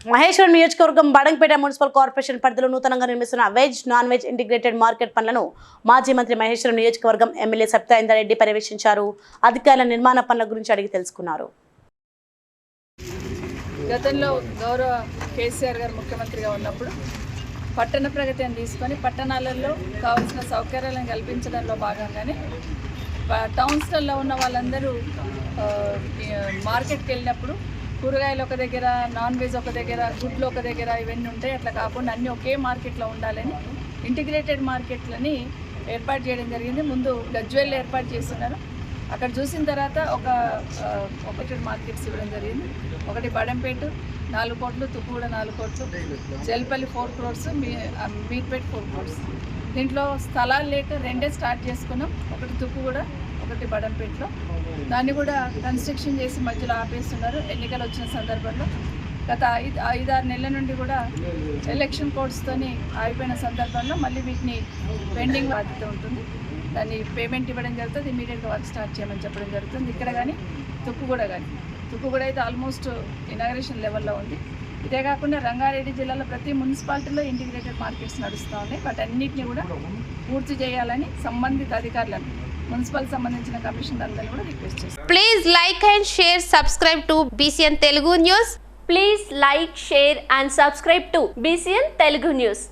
మహేశ్వరం నియోజకవర్గం Badangpet municipal corporation పరిధిలో నూతనంగా నిర్మిస్తున్న veg non veg integrated market పనులను మాజీ మంత్రి మహేశ్వరం నియోజకవర్గం ఎమ్మెల్యే సత్యేందర్ పర్యవేక్షించారు. అధికారుల నిర్మాణ పనుల గురించి అడిగి తెలుసుకున్నారు. గతంలో గౌరవ కేసీఆర్ గారు ముఖ్యమంత్రిగా ఉన్నప్పుడు పట్టణ ప్రగతి అని తీసుకొని పట్టణాలలో కావాల్సిన సౌకర్యాలను కల్పించడంలో భాగంగానే టౌన్స్లలో ఉన్న వాళ్ళందరూ మార్కెట్కి వెళ్ళినప్పుడు కూరగాయలు ఒక దగ్గర నాన్ వెజ్ ఒక దగ్గర గుడ్లు ఒక దగ్గర ఇవన్నీ ఉంటాయి. అట్లా కాకుండా అన్నీ ఒకే మార్కెట్లో ఉండాలని ఇంటిగ్రేటెడ్ మార్కెట్లని ఏర్పాటు చేయడం జరిగింది. ముందు గజ్వేల్ ఏర్పాటు చేస్తున్నారు. అక్కడ చూసిన తర్వాత ఒక ఒకటి మార్కెట్స్ ఇవ్వడం జరిగింది. ఒకటి బడంపేట నాలుగు కోట్లు తుక్కుగూడ నాలుగు కోట్లు జల్పల్లి ఫోర్ క్రోర్స్ మీ మీర్పేట్ ఫోర్ క్రోర్స్. దీంట్లో స్థలాలు లేక రెండే స్టార్ట్ చేసుకున్నాం. ఒకటి తుక్కుగూడ ఒకటి బడంపేటలో దాన్ని కూడా కన్స్ట్రక్షన్ చేసి మధ్యలో ఆపేస్తున్నారు. ఎన్నికలు వచ్చిన సందర్భంలో గత ఐదు ఐదారు నెలల నుండి కూడా ఎలక్షన్ కోడ్స్తోని ఆగిపోయిన సందర్భంలో మళ్ళీ వీటిని పెండింగ్ బాధ్యత ఉంటుంది. దాన్ని పేమెంట్ ఇవ్వడం జరుగుతుంది. ఇమీడియట్గా వర్క్ స్టార్ట్ చేయమని చెప్పడం జరుగుతుంది. ఇక్కడ కానీ తుప్పు కూడా కానీ తుప్పు కూడా అయితే ఆల్మోస్ట్ ఇనాగ్రేషన్ లెవెల్లో ఉంది. ఇదే కాకుండా రంగారెడ్డి జిల్లాలో ప్రతి మున్సిపాలిటీలో ఇంటిగ్రేటెడ్ మార్కెట్స్ నడుస్తూ ఉన్నాయి. వాటి అన్నింటినీ కూడా పూర్తి చేయాలని సంబంధిత అధికారులను మున్సిపల్ సంబంధించిన కమిషన్ అందరినీ కూడా రిక్వెస్ట్ చేస్తాం. Please like and share subscribe to BCN Telugu news please like share and subscribe to BCN Telugu news